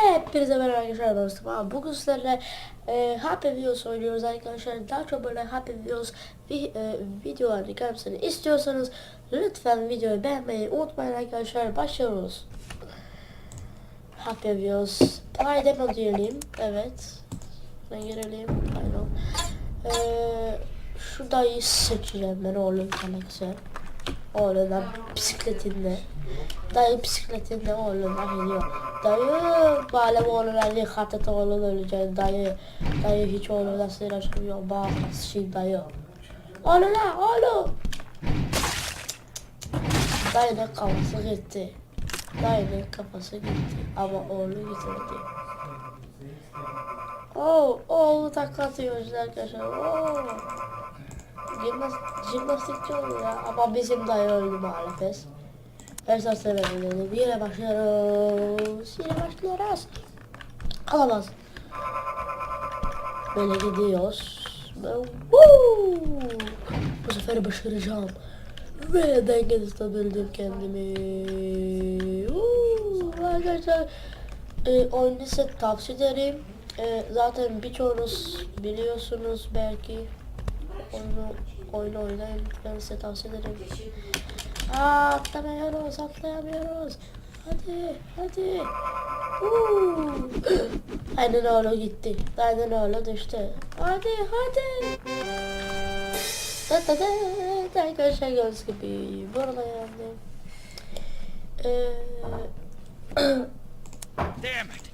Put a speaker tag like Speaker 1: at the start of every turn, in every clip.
Speaker 1: Hepinize merhaba arkadaşlar ben Mustafa. Bugün sizlerle e, Happy Wheels oynuyoruz arkadaşlar. Daha çok böyle Happy Wheels vi, e, videolarını gelmesini istiyorsanız lütfen videoyu beğenmeyi unutmayın arkadaşlar. Başlıyoruz. Happy Wheels. Play demo diyelim. Evet. Ben girelim. Aynen. E, şu dayıyı seçeceğim ben oğlum tanıksı. Oğlundan bisikletinde. Dayı bisikletinde oğluna gidiyor. Dayı bale oğluları hatta oğlun ölecek. Dayı, dayı hiç oğluna sıraşmıyor. Bağız şey dayı. Oğluna oğlum. Dayının kafası gitti. Dayının kafası gitti. Ama oğlu gitmedi. Oo, oğlu taklatıyor işte arkadaşlar. Oo. Jimnast, jimnastikçi oluyor ya. Ama bizim dayı öldü maalesef. Esas sebebi yine başlıyoruz. Yine başlıyoruz. Alamaz. Böyle gidiyoruz. Woo! Bu sefer başaracağım. Ve dengede tutabildim kendimi. Woo! Arkadaşlar e, oyunu size tavsiye ederim. E, zaten birçoğunuz biliyorsunuz belki. Oyunu, oyunu oynayın. Ben size tavsiye ederim. Aa, atlamıyoruz, atlayamıyoruz. Hadi, hadi. Uuu. Aynen öyle gitti. Aynen öyle düştü. Hadi, hadi. Da da da. da. Arkadaşlar gördüğünüz gibi burada yandım. Ee,
Speaker 2: Damn it!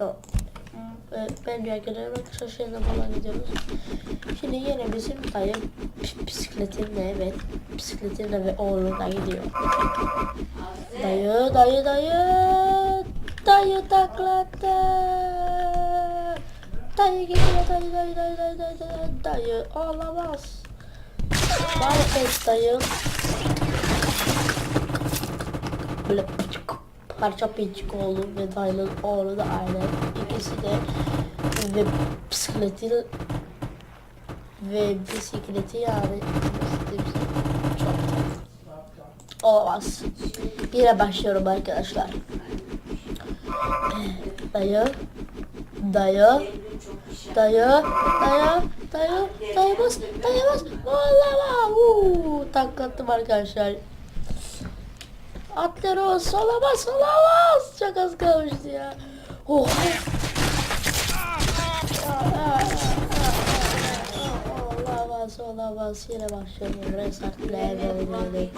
Speaker 1: Yok. Ee, Bence arkadaşlar arkadaşlar şeyden falan gidiyoruz. Şimdi yine bizim dayı bi- bisikletinle evet bisikletinle ve oğluna gidiyor. Dayı dayı dayı dayı taklattı. Dayı gidiyor dayı dayı dayı dayı dayı dayı dayı olamaz. Maalesef dayı böyle parça pinçik oldu ve dayının oğlu da aynen de ve bisikleti ve bisikleti yani çok olamaz. Yine başlıyorum arkadaşlar. Dayı, dayı, dayı, dayı, dayı, dayı bas, dayı bas, olamaz. Uuu, taklattım arkadaşlar. Atlıyoruz, olamaz, olamaz. Çok az kalmıştı ya. Oh. Olamaz, olamaz. Yine başlıyorum. Resartlayamadım.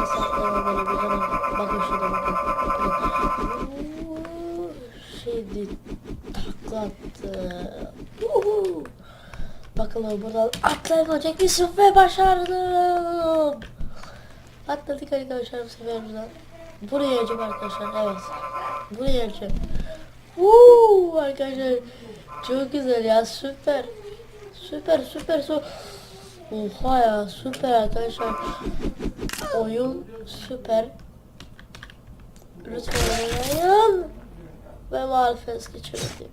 Speaker 1: Resartlayamadım. Bakın şurada bakın. Şimdi taklattı. Uhu. Bakalım buradan atlayabilecek misin ve başardım. Atladık arkadaşlar bu sefer buradan. Buraya geleceğim arkadaşlar evet. Buraya geleceğim. Uuu arkadaşlar. Çok güzel ya süper. Süper süper su. Oha ya süper arkadaşlar. Oyun süper. Lütfen oynayın. Ve maalesef geçirdim.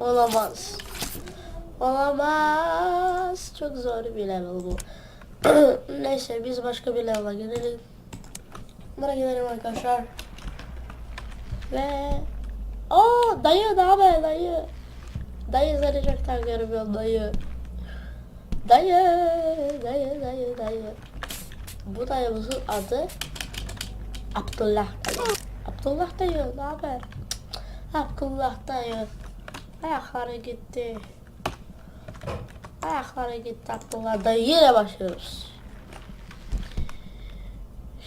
Speaker 1: Olamaz. Olamaz. Çok zor bir level bu. Neyse biz başka bir level'a gidelim. Buna gidelim arkadaşlar. Ve Aa dayı ne haber dayı? Dayı çok takıyorum dayı. Dayı, dayı, dayı, dayı. Bu dayımızın adı Abdullah dayı. Abdullah dayı ne haber? Abdullah dayı. Ayakları gitti. Ayakları gitti Abdullah dayı. Yine başlıyoruz.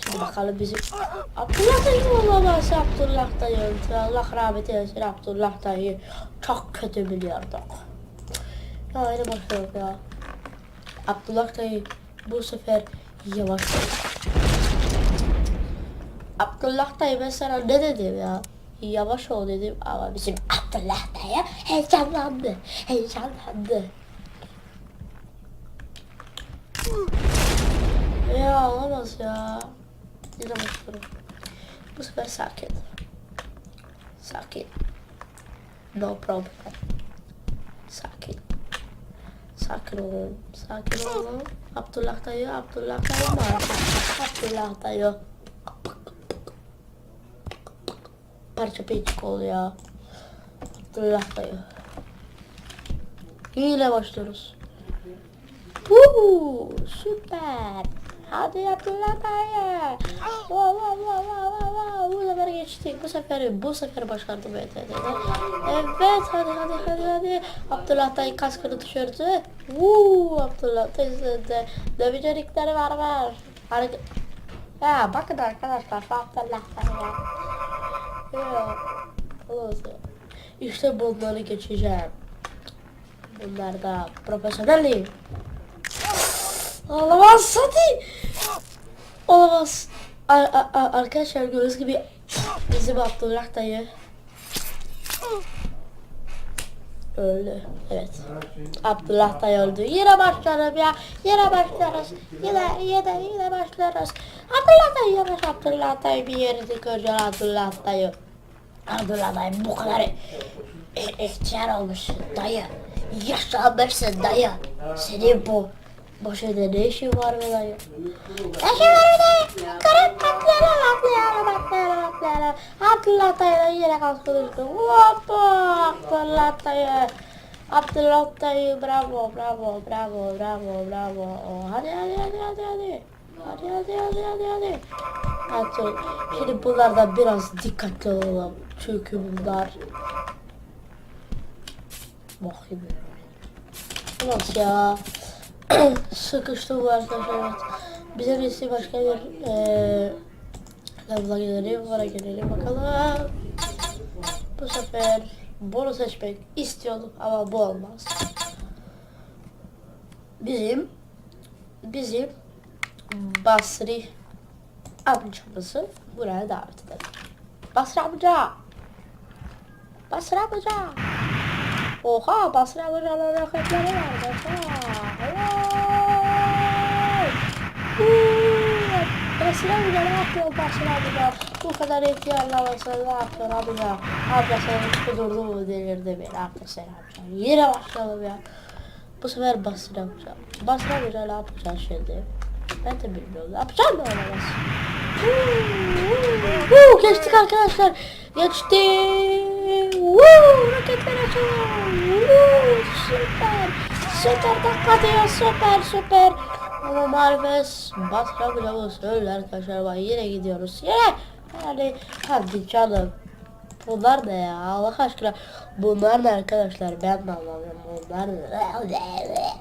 Speaker 1: Şimdi bakalım bizim Abdullah dayı olamaz Abdullah dayı. Allah rahmet eylesin Abdullah dayı. Çok kötü biliyorduk. Ya yine başlıyoruz ya. Abdullah dayı bu sefer yavaş. Abdullah dayı ben sana ne dedim ya? Yavaş ol dedim ama bizim Abdullah dayı heyecanlandı. Heyecanlandı. Ya olamaz ya. Yine başlıyorum. Bu sefer sakin. Sakin. No problem. Sakin. Sakin olun. Sakin olun. Abdullah dayı, Abdullah dayı mı? Abdullah dayı. Parça peyçik oluyor. Abdullah dayı. Yine başlıyoruz. Woo, süper. Hadi Abdullah dayı. Wow, wow, wow, wow, wow. Bu sefer geçtik. Bu sefer bu sefer başardım ETD'de. Evet hadi hadi hadi hadi. Abdullah dayı kaskını düşürdü. Woo, Abdullah dayı de, becerikleri var var. Ya bakın arkadaşlar Abdullah dayı. Ya. İşte bunları geçeceğim. Bunlar da profesyonelim. Olamaz hadi. Olamaz. Ar ar- ar- arkadaşlar gördüğünüz gibi bizim Abdullah dayı öldü. Evet. Abdullah dayı öldü. Yine başlarım ya. Yine başlarız. Yine yine yine başlarız. Abdullah dayı yavaş Abdullah dayı bir yerini göreceğim Abdullah dayı. Abdullah dayı bu kadar e- ihtiyar olmuş dayı. Yaşlanmışsın dayı. Senin bu bu şeyde ne işin var be dayı? Ne işin var be? Kırık atlayalım atlayalım atlayalım atlayalım. Abdullah dayı yine işte. Hoppa Abdullah dayı. Bravo bravo bravo bravo bravo. Hadi hadi hadi hadi hadi. Hadi hadi hadi hadi hadi. Hadi. Şimdi bunlardan biraz dikkatli olalım. Çünkü bunlar Bakayım. Nasıl ya? Sıkıştım bu arkadaşlar. Evet. Bize birisi başka bir eee level'a gelelim. Bana gelelim bakalım. Bu sefer bunu seçmek istiyordum ama bu olmaz. Bizim bizim Basri amcamızı buraya davet edelim. Basri amca! Basri amca! Oha Basri amcanın raketleri var. Oha! Basri amca ne yapıyor Basri amca? Bu kadar ihtiyarlamasın ne yapıyor amca? Amca senin kudurdu mu delirdi yaptın sen amca? Yine başlayalım ya. Bu sefer Basri amca. Basri amca ne yapacağız şimdi? Ben de bilmiyorum. Ne yapacağım da olamaz. Woo, geçtik arkadaşlar. Geçtik. Woo, roketler açalım. Woo, süper. Süper dakika diyor. Süper süper. Ama maalesef Basra bloğu söyle arkadaşlar. Bak yine gidiyoruz. Yine. Hadi, hadi canım. Bunlar ne ya Allah aşkına. Bunlar ne arkadaşlar ben de anlamıyorum. Bunlar ne?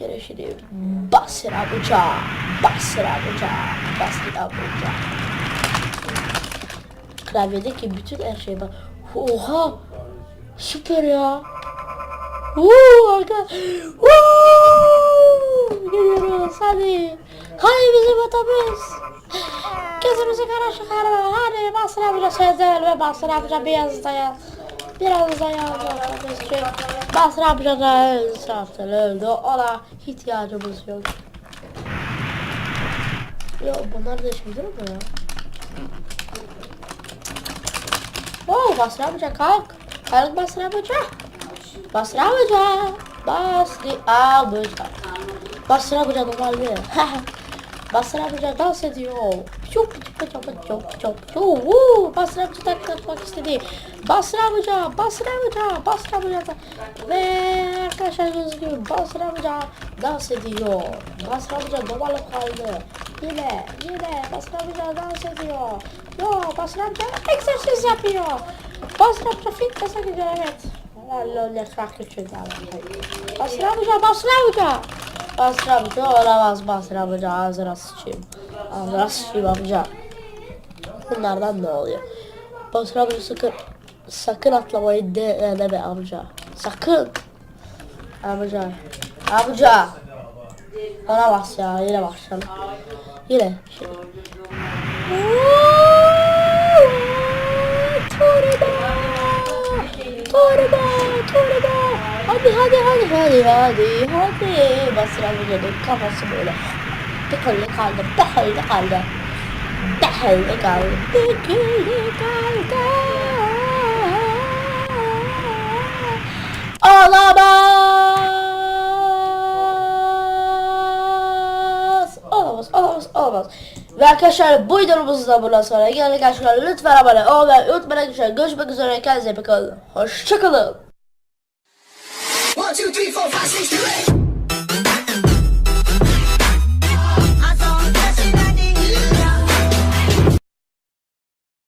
Speaker 1: Yine şimdi Basir abuca, Basir abuca, Basir abuca. Klavyedeki bütün her şey bak. Oha! Süper ya. Uuu arka. Uuu! Geliyoruz hadi. Hadi bizim otobüs. Gözümüzü kara çıkarma. Hadi Basir abuca sezel ve Basir abuca beyaz dayan. Biraz da yalnız çünkü Basra amca da zaten öldü. Ona ihtiyacımız yok. Yok bunlar da şimdi mi ya? Oo Basra amca kalk. Kalk Basra amca. Basra amca. Basri amca. Basra amca normalde. Basra amca dans ediyor. Çok çok çok çok çok çok. Woo! Basra amca taklatmak istedi. Basra amca, Basra amca, Basra amca. da- Ve arkadaşlar gördüğünüz gibi Basra amca dans ediyor. Basra amca domalıp kaldı. Yine, yine Basra amca dans ediyor. Yo, Basra amca egzersiz yapıyor. Basra amca fitness'e gidiyor evet. Ne farklı çünkü Basra amca, Basra amca. Basra amca olamaz Basra amca ağzına sıçayım. Ağzına sıçayım amca. Bunlardan ne oluyor? Basra amca sakın sakın atlamayı de, deme amca. Sakın. Amca. Amca. Bana bas ya yine başlayalım. Yine. Torba. Torba. Torba. Hadi hadi hadi hadi hadi hadi. Basra amcanın kafası böyle. Tıkılı kaldı. Tıkılı kaldı. Tıkılı kaldı. Tıkılı kaldı. Olamaz. Olamaz, olamaz, olamaz. Ve arkadaşlar bu videomuzun da buradan sonra geldik arkadaşlar. Lütfen abone olmayı unutmayın arkadaşlar. Görüşmek üzere. Kendinize iyi bakın. Hoşçakalın.
Speaker 3: Two, three, four, five, six, do it.